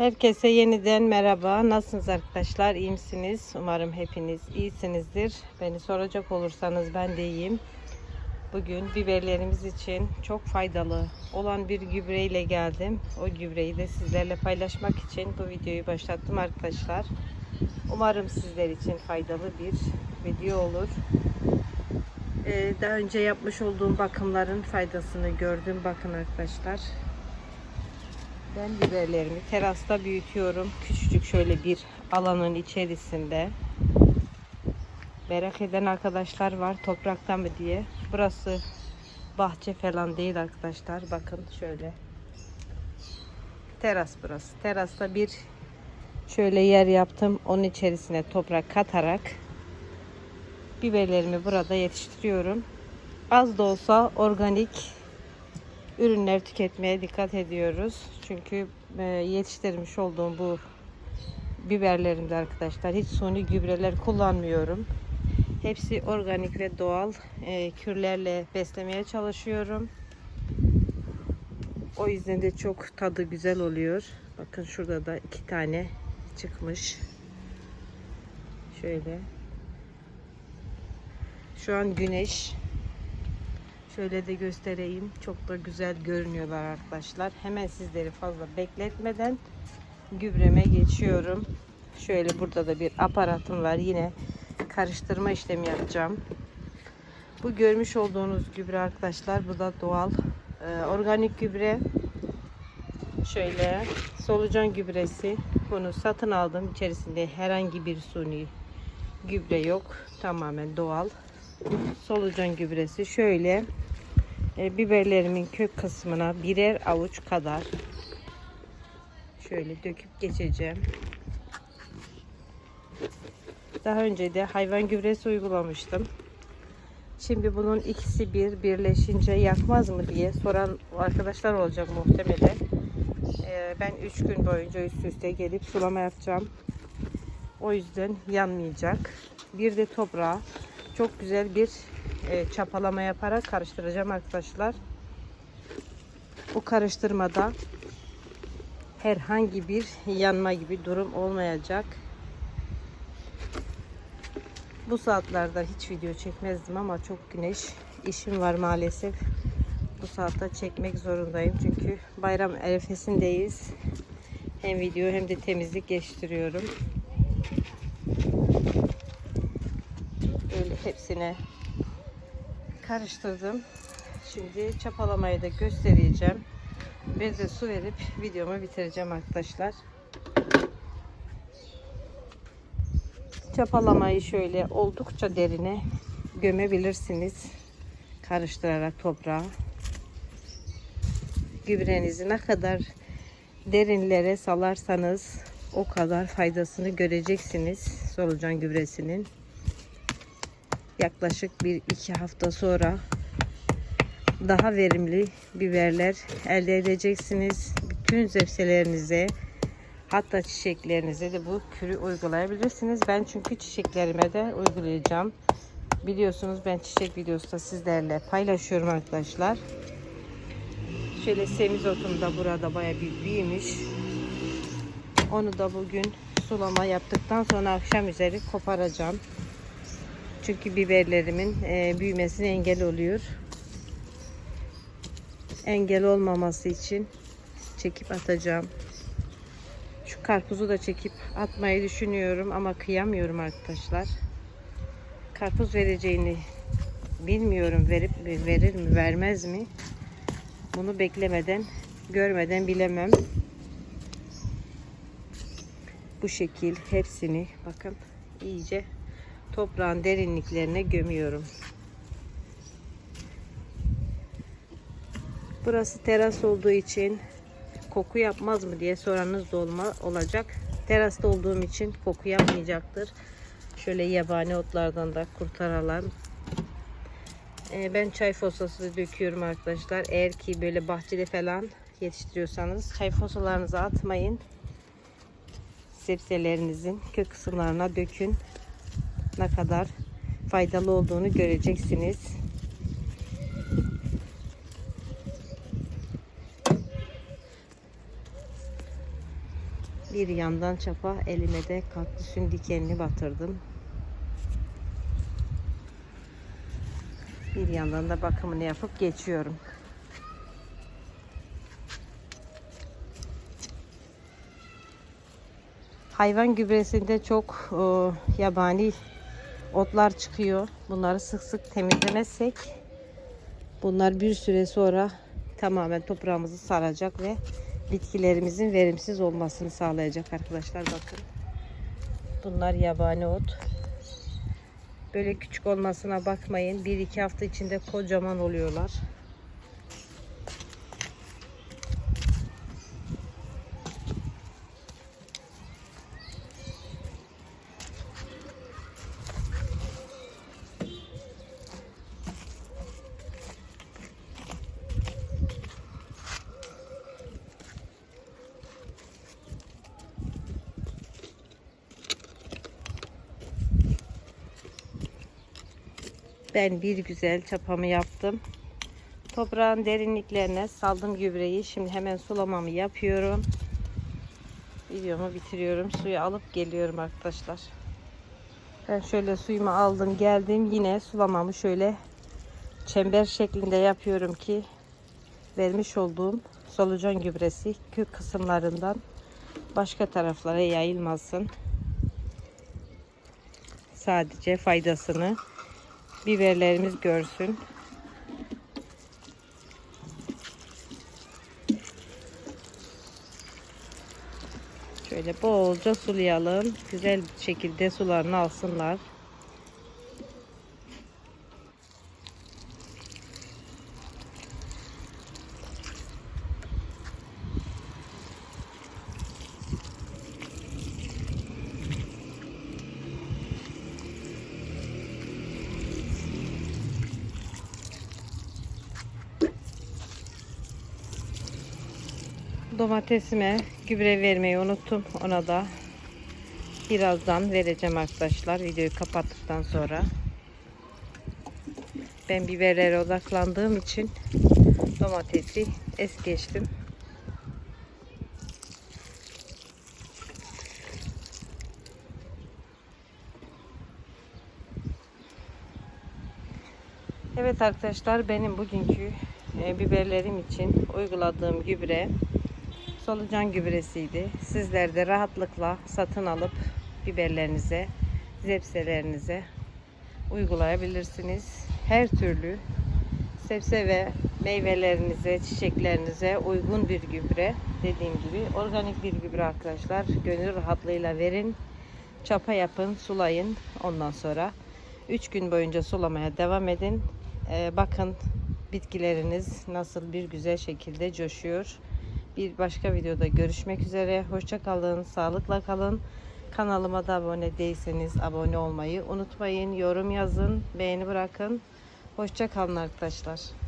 Herkese yeniden merhaba. Nasılsınız arkadaşlar? İyi misiniz? Umarım hepiniz iyisinizdir. Beni soracak olursanız ben de iyiyim. Bugün biberlerimiz için çok faydalı olan bir gübre ile geldim. O gübreyi de sizlerle paylaşmak için bu videoyu başlattım arkadaşlar. Umarım sizler için faydalı bir video olur. Ee, daha önce yapmış olduğum bakımların faydasını gördüm. Bakın arkadaşlar. Ben biberlerimi terasta büyütüyorum. Küçücük şöyle bir alanın içerisinde. Merak eden arkadaşlar var topraktan mı diye. Burası bahçe falan değil arkadaşlar. Bakın şöyle. Teras burası. Terasta bir şöyle yer yaptım. Onun içerisine toprak katarak biberlerimi burada yetiştiriyorum. Az da olsa organik ürünler tüketmeye dikkat ediyoruz. Çünkü e, yetiştirmiş olduğum bu biberlerimde arkadaşlar hiç suni gübreler kullanmıyorum. Hepsi organik ve doğal e, kürlerle beslemeye çalışıyorum. O yüzden de çok tadı güzel oluyor. Bakın şurada da iki tane çıkmış. Şöyle. Şu an güneş. Şöyle de göstereyim. Çok da güzel görünüyorlar arkadaşlar. Hemen sizleri fazla bekletmeden gübreme geçiyorum. Şöyle burada da bir aparatım var. Yine karıştırma işlemi yapacağım. Bu görmüş olduğunuz gübre arkadaşlar. Bu da doğal e, organik gübre. Şöyle solucan gübresi. Bunu satın aldım. İçerisinde herhangi bir suni gübre yok. Tamamen doğal solucan gübresi şöyle e, biberlerimin kök kısmına birer avuç kadar şöyle döküp geçeceğim. Daha önce de hayvan gübresi uygulamıştım. Şimdi bunun ikisi bir birleşince yakmaz mı diye soran arkadaşlar olacak muhtemelen. E, ben 3 gün boyunca üst üste gelip sulama yapacağım. O yüzden yanmayacak. Bir de toprağa çok güzel bir e, çapalama yaparak karıştıracağım arkadaşlar. Bu karıştırmada herhangi bir yanma gibi durum olmayacak. Bu saatlerde hiç video çekmezdim ama çok güneş işim var maalesef. Bu saatte çekmek zorundayım çünkü bayram arifesindeyiz. Hem video hem de temizlik geçtiriyorum. Böyle hepsine karıştırdım. Şimdi çapalamayı da göstereceğim. Bir de su verip videomu bitireceğim arkadaşlar. Çapalamayı şöyle oldukça derine gömebilirsiniz. Karıştırarak toprağa. Gübrenizi ne kadar derinlere salarsanız o kadar faydasını göreceksiniz solucan gübresinin yaklaşık bir iki hafta sonra daha verimli biberler elde edeceksiniz. Bütün zepselerinize hatta çiçeklerinize de bu kürü uygulayabilirsiniz. Ben çünkü çiçeklerime de uygulayacağım. Biliyorsunuz ben çiçek videosu da sizlerle paylaşıyorum arkadaşlar. Şöyle semizotum da burada baya bir büyümüş. Onu da bugün sulama yaptıktan sonra akşam üzeri koparacağım. Çünkü biberlerimin e, büyümesine engel oluyor. Engel olmaması için çekip atacağım. Şu karpuzu da çekip atmayı düşünüyorum ama kıyamıyorum arkadaşlar. Karpuz vereceğini bilmiyorum verip verir mi vermez mi? Bunu beklemeden görmeden bilemem. Bu şekil hepsini bakın iyice toprağın derinliklerine gömüyorum. Burası teras olduğu için koku yapmaz mı diye soranız da olma, olacak. Terasta olduğum için koku yapmayacaktır. Şöyle yabani otlardan da kurtaralım. Ee, ben çay fosası döküyorum arkadaşlar. Eğer ki böyle bahçede falan yetiştiriyorsanız çay fosalarınızı atmayın. Sebzelerinizin kök kısımlarına dökün ne kadar faydalı olduğunu göreceksiniz. Bir yandan çapa elime de kaktüsün dikenini batırdım. Bir yandan da bakımını yapıp geçiyorum. Hayvan gübresinde çok e, yabani otlar çıkıyor. Bunları sık sık temizlemezsek bunlar bir süre sonra tamamen toprağımızı saracak ve bitkilerimizin verimsiz olmasını sağlayacak arkadaşlar bakın. Bunlar yabani ot. Böyle küçük olmasına bakmayın. 1-2 hafta içinde kocaman oluyorlar. Ben bir güzel çapamı yaptım. Toprağın derinliklerine saldım gübreyi. Şimdi hemen sulamamı yapıyorum. Videomu bitiriyorum. Suyu alıp geliyorum arkadaşlar. Ben şöyle suyumu aldım geldim. Yine sulamamı şöyle çember şeklinde yapıyorum ki vermiş olduğum solucan gübresi kök kısımlarından başka taraflara yayılmasın. Sadece faydasını biberlerimiz görsün. Şöyle bolca sulayalım. Güzel bir şekilde sularını alsınlar. Domatesime gübre vermeyi unuttum. Ona da birazdan vereceğim arkadaşlar. Videoyu kapattıktan sonra. Ben biberlere odaklandığım için domatesi es geçtim. Evet arkadaşlar benim bugünkü e, biberlerim için uyguladığım gübre solucan gübresiydi. Sizler de rahatlıkla satın alıp biberlerinize, zepselerinize uygulayabilirsiniz. Her türlü sebze ve meyvelerinize, çiçeklerinize uygun bir gübre. Dediğim gibi organik bir gübre arkadaşlar. Gönül rahatlığıyla verin. Çapa yapın, sulayın. Ondan sonra 3 gün boyunca sulamaya devam edin. Ee, bakın bitkileriniz nasıl bir güzel şekilde coşuyor. Bir başka videoda görüşmek üzere. Hoşça kalın, sağlıkla kalın. Kanalıma da abone değilseniz abone olmayı unutmayın. Yorum yazın, beğeni bırakın. Hoşça kalın arkadaşlar.